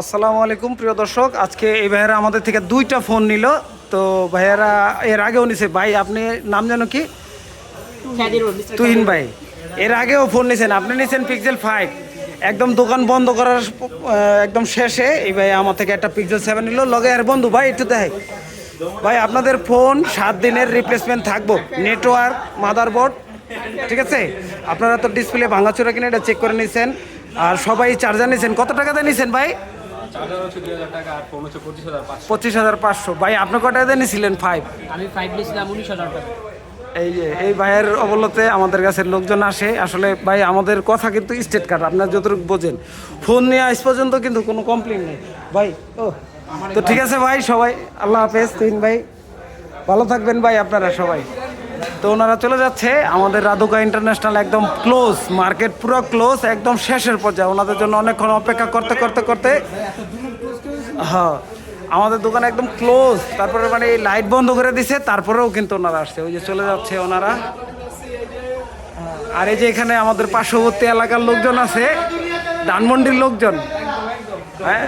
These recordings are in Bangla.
আসসালামু আলাইকুম প্রিয় দর্শক। আজকে এই ভাইয়েরা আমাদের থেকে দুইটা ফোন নিল। তো ভাইয়েরা এর আগেও নিছে। ভাই আপনি নাম জানো কি? তুহিন ভাই। এর আগেও ফোন নিছেন। আপনি নিছেন পিক্সেল ফাইভ একদম দোকান বন্ধ করার একদম শেষে এই ভাই আমার থেকে একটা পিক্সেল সেভেন নিল। লগে আর বন্ধু ভাই একটু দেখ ভাই আপনাদের ফোন সাত দিনের রিপ্লেসমেন্ট থাকব। নেটওয়ার্ক মাদারবোর্ড ঠিক আছে? আপনারা তো ডিসপ্লে ভাঙাচোরা কিনে এটা চেক করে নিছেন। আর সবাই চার্জার নিছেন। কত টাকাতে নিছেন ভাই? পঁচিশ হাজার পাঁচশো। ভাই আপনি কটাতে নিছিলেন ফাইভ আমি ফাইভ নিয়েছিলাম উনিশ হাজার টাকা। এই যে এই ভাইয়ের অবলতে আমাদের কাছে লোকজন আসে। আসলে ভাই আমাদের কথা কিন্তু স্টেট কার্ড আপনার যতটুকু বোঝেন। ফোন নিয়ে আজ পর্যন্ত কিন্তু কোনো কমপ্লেন নেই। ভাই ও তো ঠিক আছে ভাই সবাই আল্লাহ হাফেজ তিন ভাই। ভালো থাকবেন ভাই আপনারা সবাই। তো ওনারা চলে যাচ্ছে। আমাদের রাধুকা ইন্টারন্যাশনাল একদম ক্লোজ, মার্কেট পুরো ক্লোজ, একদম শেষের পর্যায়ে। ওনাদের জন্য অনেকক্ষণ অপেক্ষা করতে করতে করতে। হ্যাঁ আমাদের দোকান একদম ক্লোজ। তারপরে মানে লাইট বন্ধ করে দিছে, তারপরেও কিন্তু ওনারা আসছে। ওই যে চলে যাচ্ছে ওনারা। আর এই যে এখানে আমাদের পার্শ্ববর্তী এলাকার লোকজন আছে, ধানমন্ডির লোকজন। হ্যাঁ?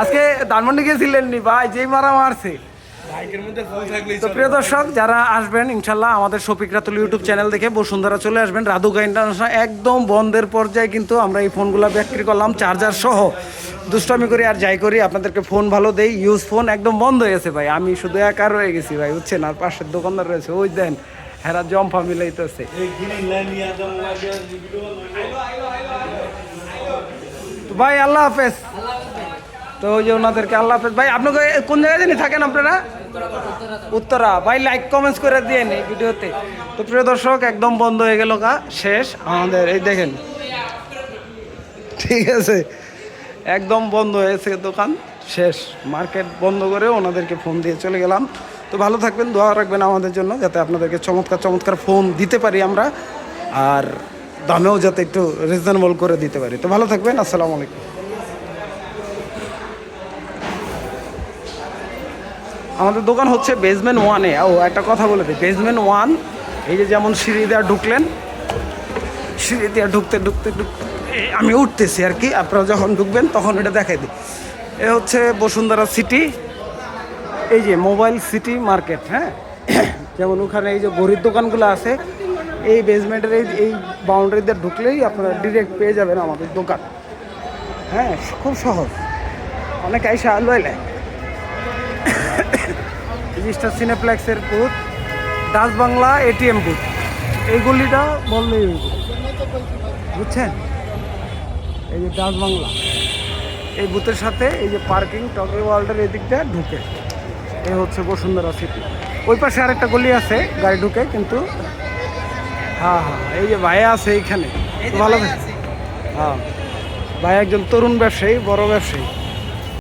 আজকে ধানমন্ডি গেছিলেন নি ভাই, যেই মারা মারছে। তো প্রিয় দর্শক যারা আসবেন ইনশাল্লাহ আমাদের শফিক রাতুল ইউটিউব চ্যানেল দেখে বসুন্ধরা চলে আসবেন। রাধুকা ইন্টারন্যাশনাল একদম বন্ধের পর্যায়ে কিন্তু আমরা এই ফোনগুলো বিক্রি করলাম চার্জার সহ। দুষ্টামি করি আর যাই করি আপনাদেরকে ফোন ভালো দেই। ইউজ ফোন একদম বন্ধ হয়ে গেছে ভাই। আমি শুধু একা রয়ে গেছি ভাই বুঝছেন? আর পাশের দোকানদার রয়েছে ওই দেন হেরা জম্পা মিলাইতেছে। তো ভাই আল্লাহ হাফেজ। তো ওই যে ওনাদেরকে আল্লাহ হাফেজ। ভাই, আপনাকে কোন জায়গায় জানি থাকেন আপনারা? উত্তরা। ভাই লাইক কমেন্টস করে দিয়ে এই ভিডিওতে। তো প্রিয় দর্শক, একদম বন্ধ হয়ে গেল কা শেষ। আমাদের, এই দেখেন। ঠিক আছে। একদম বন্ধ হয়েছে দোকান, শেষ। মার্কেট বন্ধ করে ওনাদেরকে ফোন দিয়ে চলে গেলাম। তো ভালো থাকবেন, দোয়া রাখবেন আমাদের জন্য, যাতে আপনাদেরকে চমৎকার চমৎকার ফোন দিতে পারি আমরা। আর দামেও যাতে একটু রিজনেবল করে দিতে পারি। তো ভালো থাকবেন, আসসালামু আলাইকুম। আমাদের দোকান হচ্ছে বেসমেন্ট ওয়ানে ও, একটা কথা বলে দিই। বেসমেন্ট ওয়ান এই যে যেমন সিঁড়ি দেওয়া ঢুকলেন, সিঁড়ি দিয়ে ঢুকতে ঢুকতে ঢুকতে আমি উঠতেছি আর কি। আপনারা যখন ঢুকবেন, তখন এটা দেখাই দিই। এ হচ্ছে বসুন্ধরা সিটি এই যে মোবাইল সিটি মার্কেট হ্যাঁ? যেমন ওখানে এই যে গরিব দোকানগুলো আছে, এই বেসমেন্টের এই এই বাউন্ডারিতে ঢুকলেই আপনারা ডিরেক্ট পেয়ে যাবেন আমাদের দোকান। হ্যাঁ খুব সহজ। অনেক আইসা লইলে রেজিস্টার সিনেপ্লেক্সের booth Dutch Bangla ATM booth এই গলিটা বললেই হইব বুঝছেন? এই যে ডাচ বাংলা। এই বুথের সাথে এই যে পার্কিং টকি ওয়ার্ল্ডের এই দিকটা ঢুকে। এই হচ্ছে বসুন্ধরা সিটি ওই পাশে আরেকটা গলি আছে গাড়ি ঢুকে কিন্তু হ্যাঁ হ্যাঁ এই যে ভাইয়া আছে এইখানে। ভালো হ্যাঁ। ভাই একজন তরুণ ব্যবসায়ী বড় ব্যবসায়ী।